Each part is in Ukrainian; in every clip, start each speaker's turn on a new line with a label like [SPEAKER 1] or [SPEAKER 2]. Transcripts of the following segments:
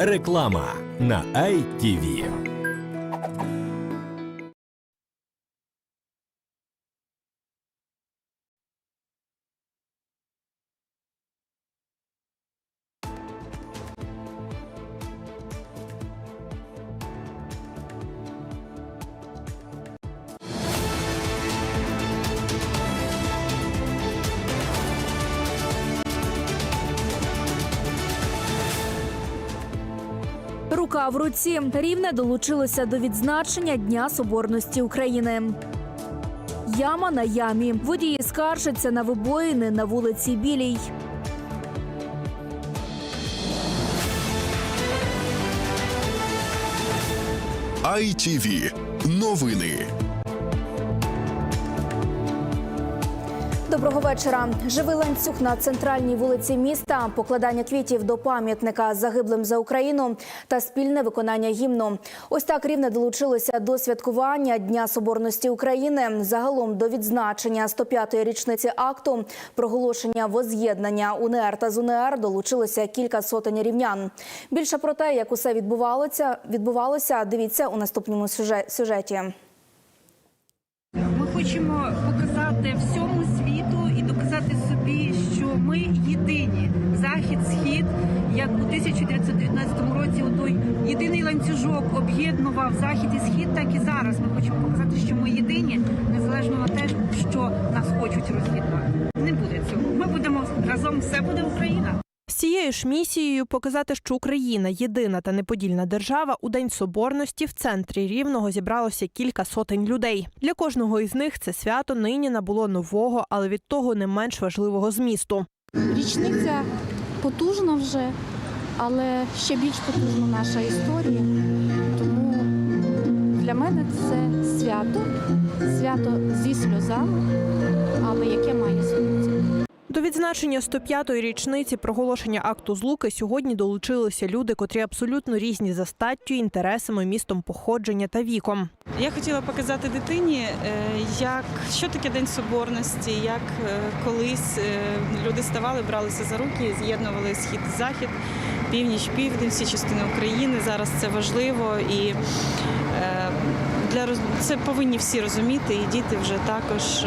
[SPEAKER 1] Реклама на ITV.
[SPEAKER 2] Руці рівне долучилося до відзначення Дня Соборності України. Яма на ямі. Водії скаржаться на вибоїни на вулиці Білій.
[SPEAKER 3] ITV. Новини.
[SPEAKER 2] Доброго вечора. Живий ланцюг на центральній вулиці міста, покладання квітів до пам'ятника загиблим за Україну та спільне виконання гімну. Ось так рівне долучилося до святкування Дня Соборності України. Загалом до відзначення 105-ї річниці акту проголошення воз'єднання УНР та ЗУНР долучилося кілька сотень рівнян. Більше про те, як усе відбувалося, відбувалося, дивіться у наступному сюже- сюжеті.
[SPEAKER 4] Ми хочемо показати всьому ми єдині захід, схід, як у 1919 році. Той єдиний ланцюжок об'єднував захід і схід, так і зараз. Ми хочемо показати, що ми єдині, незалежно на те, що нас хочуть роз'єднати. Не буде цього. Ми будемо разом. Все буде Україна.
[SPEAKER 5] З цією ж місією показати, що Україна єдина та неподільна держава у День Соборності в центрі Рівного зібралося кілька сотень людей. Для кожного із них це свято нині набуло нового, але від того не менш важливого змісту.
[SPEAKER 6] Річниця потужна вже, але ще більш потужна наша історія. Тому для мене це свято, свято зі сльозами, але яке має ціну.
[SPEAKER 5] До відзначення 105-ї річниці проголошення акту злуки сьогодні долучилися люди, котрі абсолютно різні за статтю, інтересами, містом походження та віком.
[SPEAKER 7] Я хотіла показати дитині, е, як що таке День Соборності, як е, колись е, люди ставали, бралися за руки, з'єднували схід захід, північ, південь, всі частини України. Зараз це важливо і для це повинні всі розуміти, і діти вже також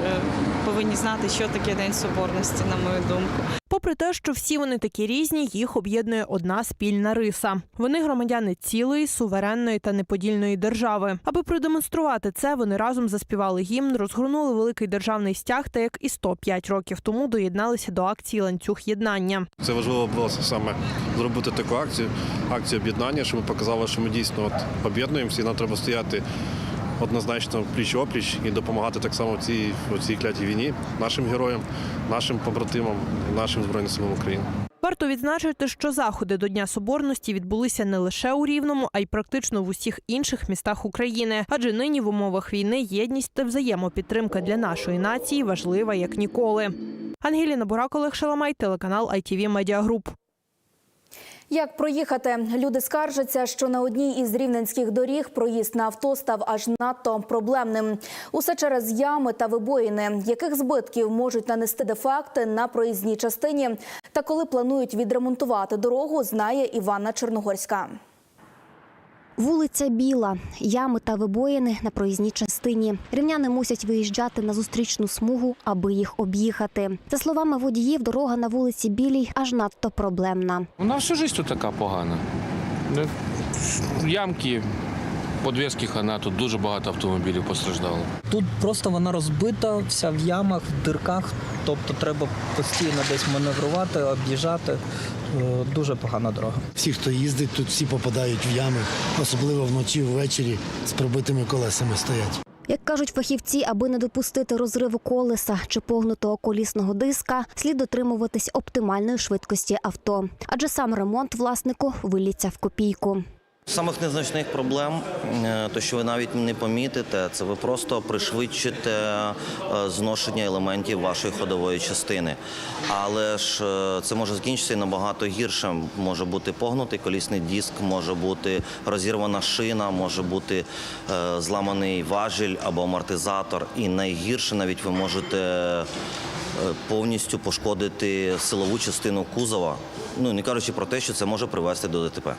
[SPEAKER 7] повинні знати, що таке День Соборності, на мою думку.
[SPEAKER 5] Попри те, що всі вони такі різні, їх об'єднує одна спільна риса. Вони громадяни цілої, суверенної та неподільної держави. Аби продемонструвати це, вони разом заспівали гімн, розгорнули великий державний стяг та як і 105 років тому доєдналися до акції ланцюг єднання.
[SPEAKER 8] Це важливо було саме зробити таку акцію, акцію об'єднання, щоб ми показали, що ми дійсно от об'єднуємося і нам треба стояти однозначно пліч опліч і допомагати так само в цій, в цій клятій війні нашим героям, нашим побратимам, нашим Збройним силам України.
[SPEAKER 5] Варто відзначити, що заходи до Дня Соборності відбулися не лише у Рівному, а й практично в усіх інших містах України. Адже нині в умовах війни єдність та взаємопідтримка для нашої нації важлива як ніколи. Ангеліна Бурак, Олег Шаламай, телеканал ITV Media.
[SPEAKER 2] Як проїхати? Люди скаржаться, що на одній із рівненських доріг проїзд на авто став аж надто проблемним. Усе через ями та вибоїни, яких збитків можуть нанести дефекти на проїзній частині, та коли планують відремонтувати дорогу, знає Іванна Чорногорська.
[SPEAKER 9] Вулиця Біла, ями та вибоїни на проїзній частині. Рівняни мусять виїжджати на зустрічну смугу, аби їх об'їхати. За словами водіїв, дорога на вулиці Білій аж надто проблемна.
[SPEAKER 10] У нас всю життя така погана. Ну, Ямки, подвески хана, тут дуже багато автомобілів постраждало.
[SPEAKER 11] Тут просто вона розбита, вся в ямах, в дирках, тобто треба постійно десь маневрувати, об'їжджати. Е, Дуже погана дорога.
[SPEAKER 12] Всі, хто їздить, тут всі попадають в ями, особливо вночі, ввечері з пробитими колесами стоять.
[SPEAKER 9] Як кажуть фахівці, аби не допустити розриву колеса чи погнутого колісного диска, слід дотримуватись оптимальної швидкості авто, адже сам ремонт власнику виліться в копійку.
[SPEAKER 13] Самих незначних проблем, е, то що ви навіть не помітите, це ви просто пришвидшите е, зношення елементів вашої ходової частини. Але ж е, це може закінчитися набагато гірше. Може бути погнутий колісний диск, може бути розірвана шина, може бути зламаний важіль або амортизатор. І найгірше навіть ви можете повністю пошкодити силову частину кузова. Ну не кажучи про те, що це може привести до ДТП.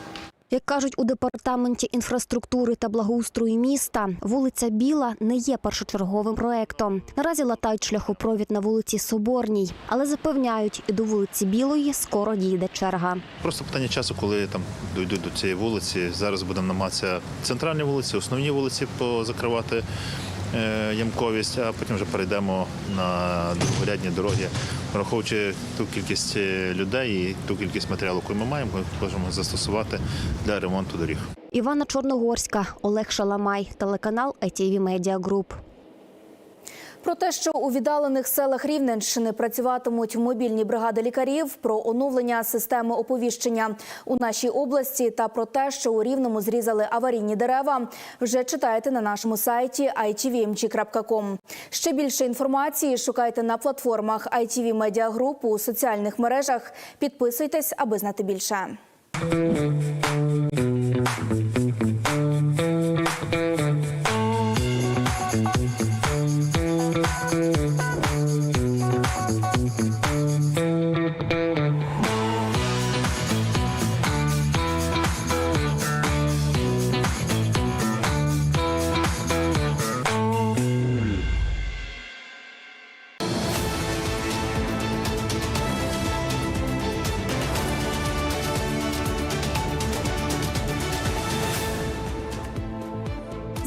[SPEAKER 9] Як кажуть у департаменті інфраструктури та благоустрою міста, вулиця Біла не є першочерговим проектом. Наразі латають шляхопровід на вулиці Соборній, але запевняють, і до вулиці Білої скоро дійде черга.
[SPEAKER 14] Просто питання часу, коли там дійдуть до цієї вулиці. Зараз будемо намагатися центральні вулиці, основні вулиці позакривати ямковість, а потім вже перейдемо на другорядні дороги, враховуючи ту кількість е, людей і ту кількість матеріалу, яку ми маємо, ми можемо застосувати для ремонту доріг.
[SPEAKER 9] Івана Чорногорська, Олег Шаламай, телеканал ITV Media Group.
[SPEAKER 2] Про те, що у віддалених селах Рівненщини працюватимуть мобільні бригади лікарів, про оновлення системи оповіщення у нашій області та про те, що у Рівному зрізали аварійні дерева, вже читаєте на нашому сайті itvmg.com. Ще більше інформації шукайте на платформах ITV Media Group у соціальних мережах. Підписуйтесь, аби знати більше.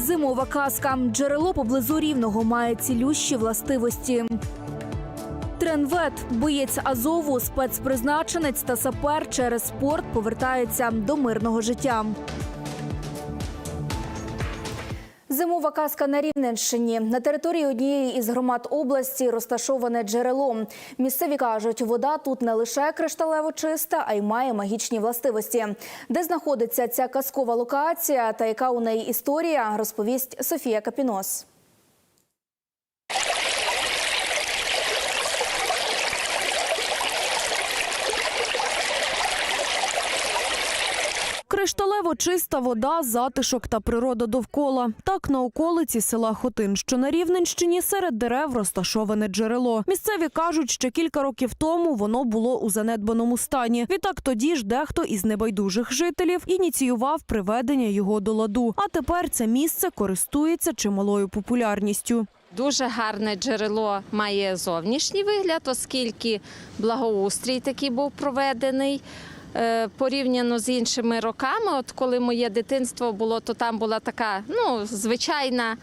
[SPEAKER 2] Зимова казка. Джерело поблизу рівного має цілющі властивості. Тренвет, боєць Азову, спецпризначенець та сапер через спорт повертається до мирного життя. Зимова казка на Рівненщині. На території однієї із громад області розташоване джерело. Місцеві кажуть, вода тут не лише кришталево чиста, а й має магічні властивості. Де знаходиться ця казкова локація та яка у неї історія, розповість Софія Капінос.
[SPEAKER 5] Кришталево чиста вода, затишок та природа довкола. Так на околиці села Хотин, що на Рівненщині, серед дерев розташоване джерело. Місцеві кажуть, що кілька років тому воно було у занедбаному стані. Відтак тоді ж дехто із небайдужих жителів ініціював приведення його до ладу. А тепер це місце користується чималою популярністю.
[SPEAKER 15] Дуже гарне джерело має зовнішній вигляд, оскільки благоустрій такий був проведений. Е, Порівняно з іншими роками, от коли моє дитинство було, то там була така ну, звичайна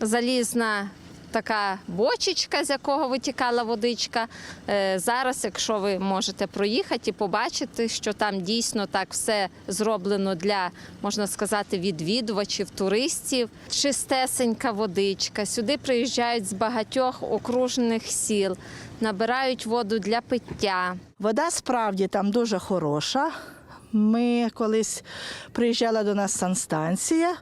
[SPEAKER 15] залізна така бочечка, з якого витікала водичка. Е, Зараз, якщо ви можете проїхати і побачити, що там дійсно так все зроблено для, можна сказати, відвідувачів, туристів. Чистесенька водичка. Сюди приїжджають з багатьох окружених сіл, набирають воду для пиття.
[SPEAKER 16] Вода справді там дуже хороша. Ми колись приїжджала до нас санстанція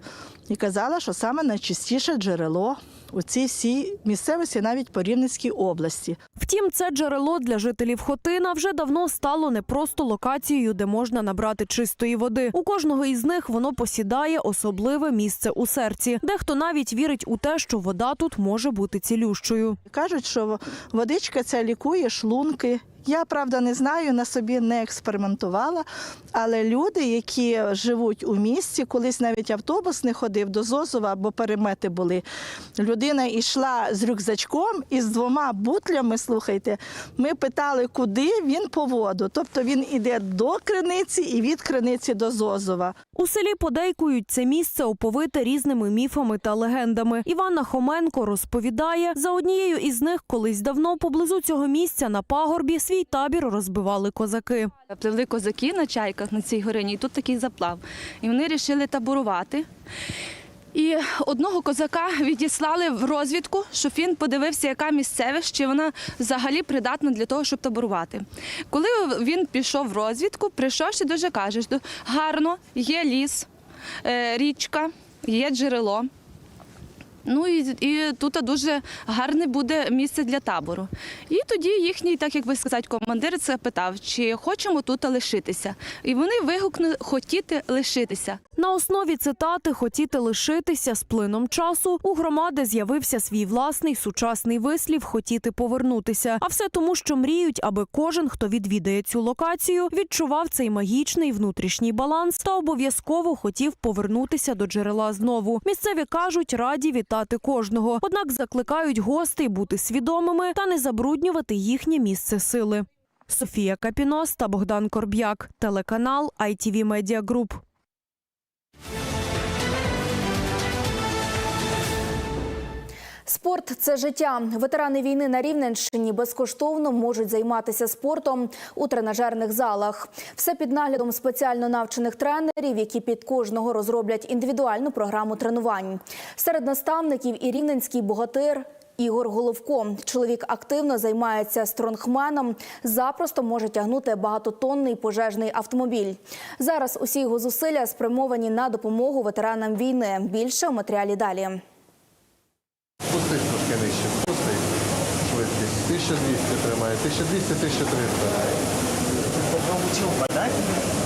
[SPEAKER 16] і казала, що саме найчистіше джерело у цій всій місцевості, навіть по Рівненській області.
[SPEAKER 5] Втім, це джерело для жителів Хотина вже давно стало не просто локацією, де можна набрати чистої води. У кожного із них воно посідає особливе місце у серці. Дехто навіть вірить у те, що вода тут може бути цілющою.
[SPEAKER 16] Кажуть, що водичка ця лікує шлунки. Я правда не знаю, на собі не експериментувала, але люди, які живуть у місті, колись навіть автобус не ходив до Зозова, бо перемети були. Людина йшла з рюкзачком і з двома бутлями. Слухайте, ми питали, куди він по воду. Тобто він іде до криниці і від криниці до Зозова.
[SPEAKER 5] У селі подейкують це місце оповите різними міфами та легендами. Іванна Хоменко розповідає, за однією із них колись давно поблизу цього місця на пагорбі свій табір розбивали козаки.
[SPEAKER 17] Пливли козаки на чайках на цій горині, і тут такий заплав. І вони вирішили таборувати. І одного козака відіслали в розвідку, щоб він подивився, яка місцевість, чи вона взагалі придатна для того, щоб таборувати. Коли він пішов в розвідку, прийшовши дуже каже, гарно, є ліс, е, річка, є джерело. Ну і, і тут дуже гарне буде місце для табору. І тоді їхній, так як би сказати, командир це питав, чи хочемо тут лишитися. І вони вигукнули хотіти лишитися.
[SPEAKER 5] На основі цитати хотіти лишитися з плином часу у громади з'явився свій власний сучасний вислів хотіти повернутися. А все тому, що мріють, аби кожен, хто відвідає цю локацію, відчував цей магічний внутрішній баланс та обов'язково хотів повернутися до джерела знову. Місцеві кажуть, раді вітати кожного, однак закликають гостей бути свідомими та не забруднювати їхнє місце сили. Софія Капінос та Богдан Корб'як, телеканал ITV Media Group.
[SPEAKER 2] Спорт це життя. Ветерани війни на Рівненщині безкоштовно можуть займатися спортом у тренажерних залах. Все під наглядом спеціально навчених тренерів, які під кожного розроблять індивідуальну програму тренувань. Серед наставників і рівненський богатир. Ігор Головко. Чоловік активно займається стронгменом, запросто може тягнути багатотонний пожежний автомобіль. Зараз усі його зусилля спрямовані на допомогу ветеранам війни. Більше у матеріалі далі.
[SPEAKER 18] 1200 тримає, 1200, 1300.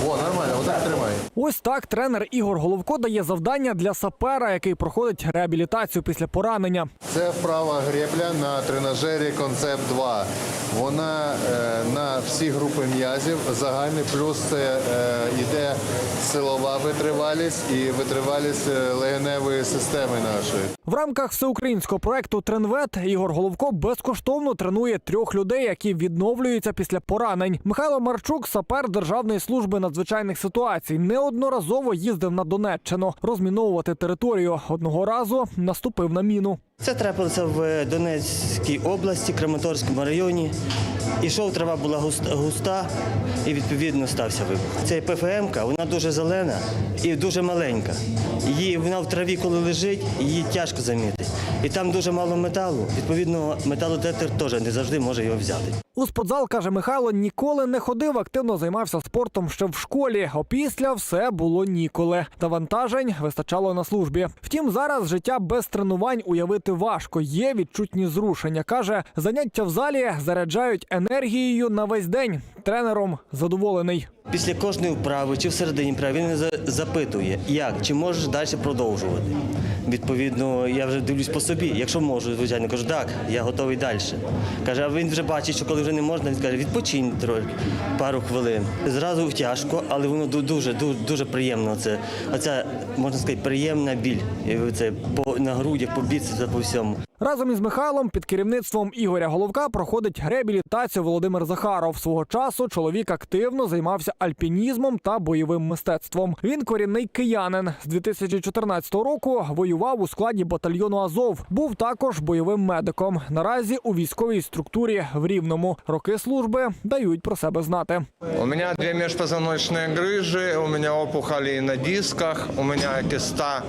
[SPEAKER 18] О, нормально, отак тримай.
[SPEAKER 19] Ось так тренер Ігор Головко дає завдання для сапера, який проходить реабілітацію після поранення.
[SPEAKER 18] Це вправа гребля на тренажері Концепт 2. Вона е, на всі групи м'язів загальний, плюс це е, йде силова витривалість і витривалість е, легеневої системи нашої.
[SPEAKER 19] В рамках всеукраїнського проекту Тренвет Ігор Головко безкоштовно тренує трьох людей, які відновлюються після поранень. Михайло Марчук, сапер Державної служби надзвичайних ситуацій, неодноразово їздив на Донеччину розміновувати територію. Одного разу наступив на міну.
[SPEAKER 20] Це трапилося в Донецькій області, Краматорському районі. Ішов трава була густа, і відповідно стався вибух. Ця ПФМ-ка, вона дуже зелена і дуже маленька. Її вона в траві, коли лежить, її тяжко замітити. І там дуже мало металу. Відповідно, металодетектор теж не завжди може його взяти.
[SPEAKER 19] У спортзал, каже Михайло, ніколи не ходив, активно займався спортом ще в школі. Опісля все було ніколи. Та вантажень вистачало на службі. Втім, зараз життя без тренувань уявити важко. Є відчутні зрушення. Каже, заняття в залі заряджають енергією на весь день. Тренером задоволений.
[SPEAKER 20] Після кожної вправи чи всередині вправи він запитує, як, чи можеш далі продовжувати. Відповідно, я вже дивлюсь по собі. Якщо можу, звичайно, кажу, так, я готовий далі. Каже, а він вже бачить, що коли вже не можна, він каже, відпочинь трохи, пару хвилин. Зразу тяжко, але воно дуже, дуже, дуже приємно. Це, оця, можна сказати, приємна біль. Це по, на грудях, по біцепсах, по всьому.
[SPEAKER 19] Разом із Михайлом під керівництвом Ігоря Головка проходить реабілітацію Володимир Захаров. Свого часу чоловік активно займався альпінізмом та бойовим мистецтвом. Він корінний киянин. З 2014 року воював у складі батальйону Азов. Був також бойовим медиком. Наразі у військовій структурі в Рівному. Роки служби дають про себе знати.
[SPEAKER 21] У меня две межпозвоночные грыжи, у меня опухоли на дисках, у меня киста,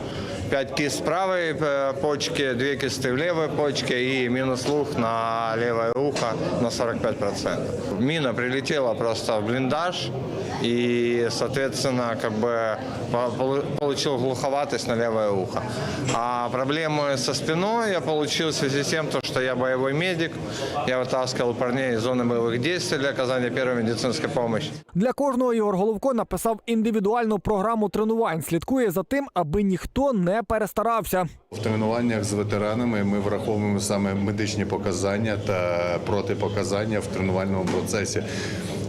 [SPEAKER 21] 5 кист правой почки, 2 кисты в левой почке и минус слух на левое ухо на 45%. Мина прилетела просто в блиндаж и, соответственно, как бы по- полу- получил глуховатость на левое ухо. А проблемы со спиной я получил в связи с тем, то, что я боевой медик, я вытаскивал парней из зоны боевых действий для оказания первой медицинской помощи.
[SPEAKER 19] Для кожного Ігор Головко написав індивідуальну програму тренувань. Слідкує за тим, аби ніхто не перестарався.
[SPEAKER 18] В тренуваннях з ветеранами ми враховуємо саме медичні показання та протипоказання в тренувальному процесі.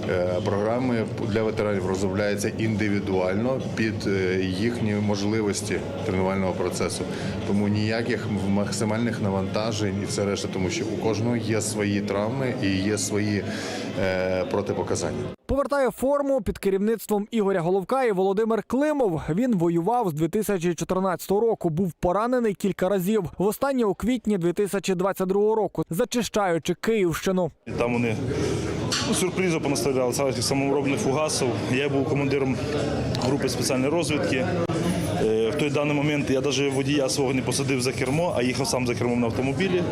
[SPEAKER 18] Е, Програми для ветеранів розробляються індивідуально під е, їхні можливості тренувального процесу. Тому ніяких максимальних навантажень і все решта, тому що у кожного є свої травми і є свої е, протипоказання.
[SPEAKER 19] Повертає форму під керівництвом Ігоря Головка і Володимир Климов. Він воював з 2014 року. Був поранений кілька разів. Востаннє у квітні 2022 року, зачищаючи Київщину.
[SPEAKER 22] Там вони ну, сюрпризи понаставляли цих саморобних фугасів. Я був командиром групи спеціальної розвідки. Е, В той даний момент я навіть водія свого не посадив за кермо, а їхав сам за кермом на автомобілі.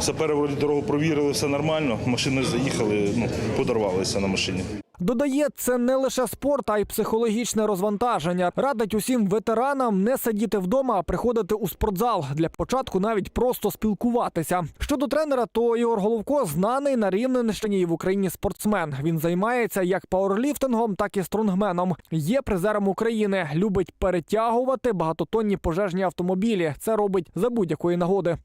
[SPEAKER 22] Сапери вроді дорогу провірили, все нормально. Машини заїхали, ну, подорвалися на машині.
[SPEAKER 19] Додає, це не лише спорт, а й психологічне розвантаження. Радить усім ветеранам не сидіти вдома, а приходити у спортзал. Для початку навіть просто спілкуватися. Щодо тренера, то Ігор Головко знаний на Рівненщині і в Україні спортсмен. Він займається як пауерліфтингом, так і стронгменом. Є призером України. Любить перетягувати багатотонні пожежні автомобілі. Це робить за будь-якої нагоди.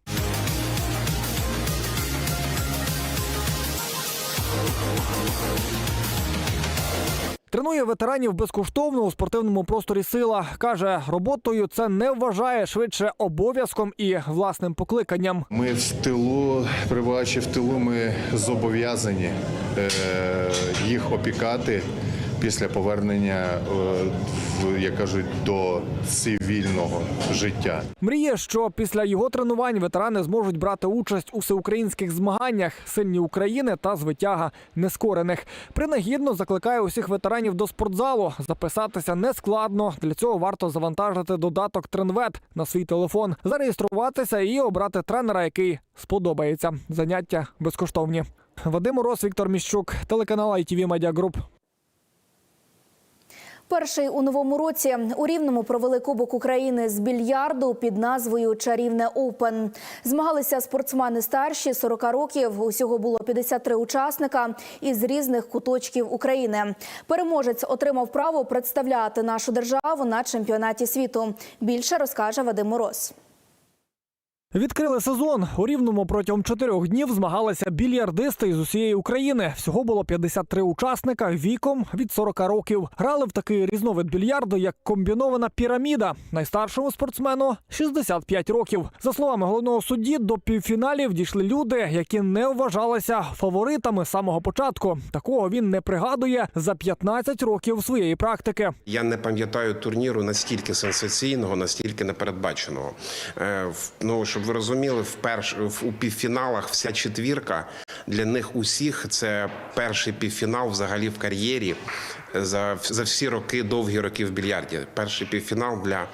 [SPEAKER 19] Тренує ветеранів безкоштовно у спортивному просторі сила. Каже, роботою це не вважає швидше обов'язком і власним покликанням.
[SPEAKER 18] Ми в тилу, прибуваючи в тилу, ми зобов'язані е, їх опікати після повернення, е, як кажуть, до цивільного життя.
[SPEAKER 19] Мріє, що після його тренувань ветерани зможуть брати участь у всеукраїнських змаганнях сильні України та звитяга нескорених. Принагідно закликає усіх ветеранів до спортзалу. Записатися не складно. Для цього варто завантажити додаток Тренвет на свій телефон, зареєструватися і обрати тренера, який сподобається. Заняття безкоштовні. Вадим Мороз, Віктор Міщук, телеканал ITV Media Group.
[SPEAKER 2] Перший у новому році у Рівному провели Кубок України з більярду під назвою Чарівне Оупен. Змагалися спортсмени старші 40 років. Усього було 53 учасника із різних куточків України. Переможець отримав право представляти нашу державу на чемпіонаті світу. Більше розкаже Вадим Мороз.
[SPEAKER 19] Відкрили сезон. У Рівному протягом чотирьох днів змагалися більярдисти із усієї України. Всього було 53 учасника віком від 40 років. Грали в такий різновид більярду, як комбінована піраміда. Найстаршому спортсмену 65 років. За словами головного судді, до півфіналів дійшли люди, які не вважалися фаворитами самого початку. Такого він не пригадує за 15 років своєї практики.
[SPEAKER 23] Я не пам'ятаю турніру настільки сенсаційного, настільки непередбаченого. Е, Ну, щоб ви розуміли, в перш, у півфіналах вся четвірка для них усіх це перший півфінал взагалі в кар'єрі за, за всі роки, довгі роки в більярді. Перший півфінал для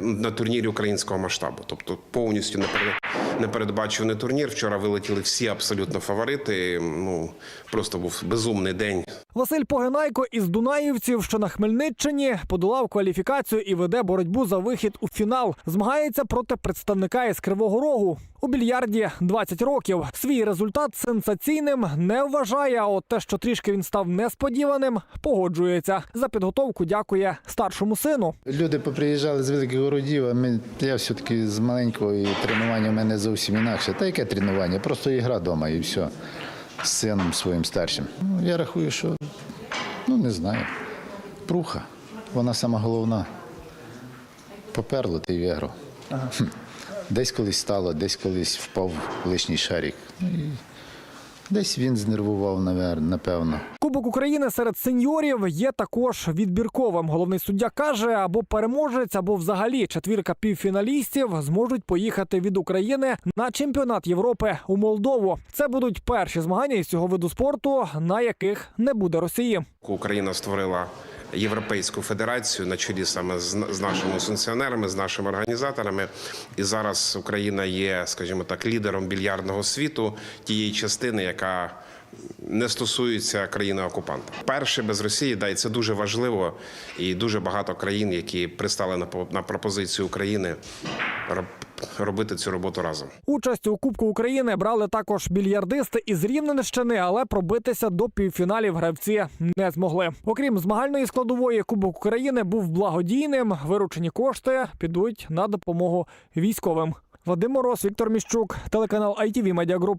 [SPEAKER 23] на турнірі українського масштабу. Тобто повністю неперед- непередбачений турнір. Вчора вилетіли всі абсолютно фаворити. Ну просто був безумний день.
[SPEAKER 19] Василь Погинайко із Дунаївців, що на Хмельниччині, подолав кваліфікацію і веде боротьбу за вихід у фінал. Змагається проти представника із Кривого Рогу. У більярді 20 років. Свій результат сенсаційним не вважає. А от те, що трішки він став несподіваним, погоджується. За підготовку дякує старшому сину.
[SPEAKER 24] Люди поприїжджали з великих городів, а ми, я все-таки з маленького і тренування в мене зовсім інакше. Та яке тренування? Просто ігра вдома і все. З сином своїм старшим. Ну, я рахую, що ну не знаю. Пруха. Вона сама головна. Поперло ти виграв. Ага. Десь колись стало, десь колись впав лишній шарик. Ну, і десь він знервував, навер- напевно.
[SPEAKER 19] Кубок України серед сеньорів є також відбірковим. Головний суддя каже, або переможець, або взагалі четвірка півфіналістів зможуть поїхати від України на чемпіонат Європи у Молдову. Це будуть перші змагання із цього виду спорту, на яких не буде Росії.
[SPEAKER 23] Україна створила Європейську федерацію на чолі саме з, нашими функціонерами, з нашими організаторами. І зараз Україна є, скажімо так, лідером більярдного світу тієї частини, яка не стосується країни окупанта. Перше без Росії, да, і це дуже важливо, і дуже багато країн, які пристали на на пропозицію України роб- робити цю роботу разом.
[SPEAKER 19] Участь у Кубку України брали також більярдисти із Рівненщини, але пробитися до півфіналів гравці не змогли. Окрім змагальної складової, Кубок України був благодійним. Виручені кошти підуть на допомогу військовим. Вадим Мороз, Віктор Міщук, телеканал ITV Media.